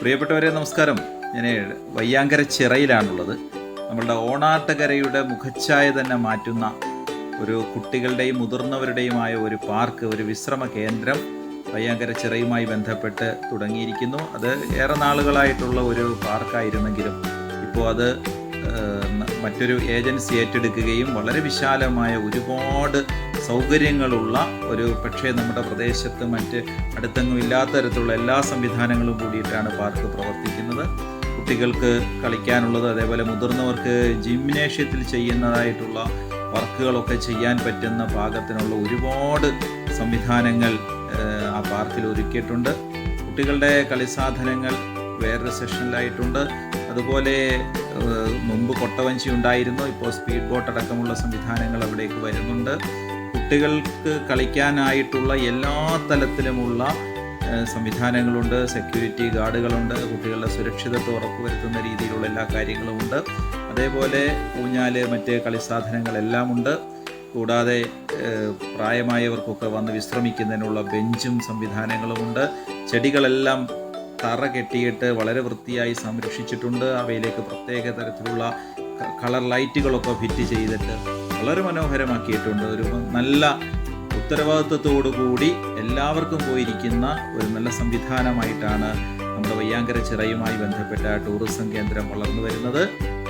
പ്രിയപ്പെട്ടവരെ നമസ്കാരം. ഞാൻ വയ്യാങ്കര ചിറയിലാണുള്ളത്. നമ്മളുടെ ഓണാട്ടകരയുടെ മുഖച്ഛായ തന്നെ മാറ്റുന്ന ഒരു കുട്ടികളുടെയും മുതിർന്നവരുടെയുമായ ഒരു പാർക്ക് ഒരു വിശ്രമ കേന്ദ്രം വയ്യാങ്കര ചിറയുമായി ബന്ധപ്പെട്ട് തുടങ്ങിയിരിക്കുന്നു. അത് ഏറെ നാളുകളായിട്ടുള്ള ഒരു പാർക്കായിരുന്നെങ്കിലും ഇപ്പോൾ അത് മറ്റൊരു ഏജൻസി ഏറ്റെടുക്കുകയും വളരെ വിശാലമായ ഒരുപാട് സൗകര്യങ്ങളുള്ള ഒരു പക്ഷേ നമ്മുടെ പ്രദേശത്ത് മറ്റ് അടുത്തെങ്ങും ഇല്ലാത്ത തരത്തിലുള്ള എല്ലാ സംവിധാനങ്ങളും കൂടിയിട്ടാണ് പാർക്ക് പ്രവർത്തിക്കുന്നത്. കുട്ടികൾക്ക് കളിക്കാനുള്ളത് അതേപോലെ മുതിർന്നവർക്ക് ജിംനേഷ്യത്തിൽ ചെയ്യുന്നതായിട്ടുള്ള വർക്കുകളൊക്കെ ചെയ്യാൻ പറ്റുന്ന പാകത്തിനുള്ള ഒരുപാട് സംവിധാനങ്ങൾ ആ പാർക്കിൽ ഒരുക്കിയിട്ടുണ്ട്. കുട്ടികളുടെ കളിസാധനങ്ങൾ വേറൊരു സെഷനിലായിട്ടുണ്ട്. അതുപോലെ മുമ്പ് കൊട്ടവഞ്ചി ഉണ്ടായിരുന്നു. ഇപ്പോൾ സ്പീഡ് ബോട്ട് അടക്കമുള്ള സംവിധാനങ്ങൾ അവിടേക്ക് വരുന്നുണ്ട്. കുട്ടികൾക്ക് കളിക്കാനായിട്ടുള്ള എല്ലാ തലത്തിലുമുള്ള സംവിധാനങ്ങളുണ്ട്. സെക്യൂരിറ്റി ഗാർഡുകളുണ്ട്. കുട്ടികളുടെ സുരക്ഷിതത്വം ഉറപ്പുവരുത്തുന്ന രീതിയിലുള്ള എല്ലാ കാര്യങ്ങളുമുണ്ട്. അതേപോലെ ഊഞ്ഞാൽ മറ്റ് കളിസാധനങ്ങളെല്ലാം ഉണ്ട് കൂടാതെ പ്രായമായവർക്കൊക്കെ വന്ന് വിശ്രമിക്കുന്നതിനുള്ള ബെഞ്ചും സംവിധാനങ്ങളുമുണ്ട്. ചെടികളെല്ലാം തറ കെട്ടിയിട്ട് വളരെ വൃത്തിയായി സംരക്ഷിച്ചിട്ടുണ്ട്. അവയിലേക്ക് പ്രത്യേക തരത്തിലുള്ള കളർ ലൈറ്റുകളൊക്കെ ഫിറ്റ് ചെയ്തിട്ട് വളരെ മനോഹരമാക്കിയിട്ടുണ്ട്. ഒരു നല്ല ഉത്തരവാദിത്വത്തോടു കൂടി എല്ലാവർക്കും പോയിരിക്കുന്ന ഒരു നല്ല സംവിധാനമായിട്ടാണ് നമ്മുടെ വയ്യാങ്കര ചിറയുമായി ബന്ധപ്പെട്ട ടൂറിസം കേന്ദ്രം വളർന്നു വരുന്നത്.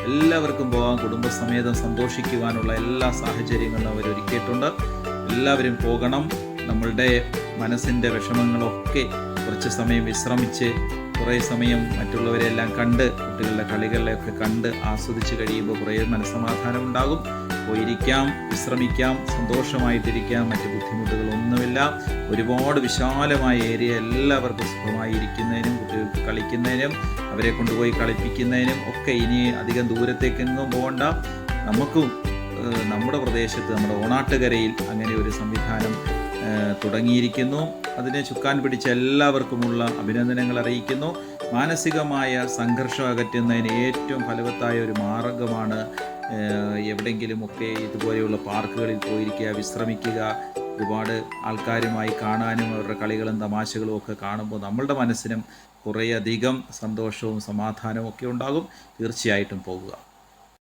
എല്ലാവർക്കും പോകാൻ കുടുംബസമേതം സന്തോഷിക്കുവാനുള്ള എല്ലാ സാഹചര്യങ്ങളും അവർ ഒരുക്കിയിട്ടുണ്ട്. എല്ലാവരും പോകണം. നമ്മളുടെ മനസ്സിന്റെ വിഷമങ്ങളൊക്കെ കുറച്ച് സമയം വിശ്രമിച്ച് കുറേ സമയം മറ്റുള്ളവരെല്ലാം കണ്ട് കുട്ടികളുടെ കളികളെയൊക്കെ കണ്ട് ആസ്വദിച്ച് കഴിയുമ്പോൾ കുറേ മനസ്സമാധാനം ഉണ്ടാകും. പോയിരിക്കാം വിശ്രമിക്കാം സന്തോഷമായിട്ടിരിക്കാം മറ്റ് ബുദ്ധിമുട്ടുകളൊന്നുമില്ല ഒരുപാട് വിശാലമായ ഏരിയ എല്ലാവർക്കും സുഖമായിരിക്കുന്നതിനും കുട്ടികൾക്ക് കളിക്കുന്നതിനും അവരെ കൊണ്ടുപോയി കളിപ്പിക്കുന്നതിനും ഒക്കെ ഇനി അധികം ദൂരത്തേക്കെങ്ങും പോകണ്ട. നമുക്കും നമ്മുടെ പ്രദേശത്ത് നമ്മുടെ ഓണാട്ടുകരയിൽ അങ്ങനെ ഒരു സംവിധാനം തുടങ്ങിയിരിക്കുന്നു. അതിനെ ചുക്കാൻ പിടിച്ച എല്ലാവർക്കുമുള്ള അഭിനന്ദനങ്ങൾ അറിയിക്കുന്നു. മാനസികമായ സംഘർഷം അകറ്റുന്നതിന് ഏറ്റവും ഫലവത്തായ ഒരു മാർഗമാണ് എവിടെയെങ്കിലുമൊക്കെ ഇതുപോലെയുള്ള പാർക്കുകളിൽ പോയിരിക്കുക വിശ്രമിക്കുക ഒരുപാട് ആൾക്കാരുമായി കാണാനും അവരുടെ കളികളും തമാശകളും ഒക്കെ കാണുമ്പോൾ നമ്മളുടെ മനസ്സിനും കുറേയധികം സന്തോഷവും സമാധാനവും ഒക്കെ ഉണ്ടാകും. തീർച്ചയായിട്ടും പോകുക.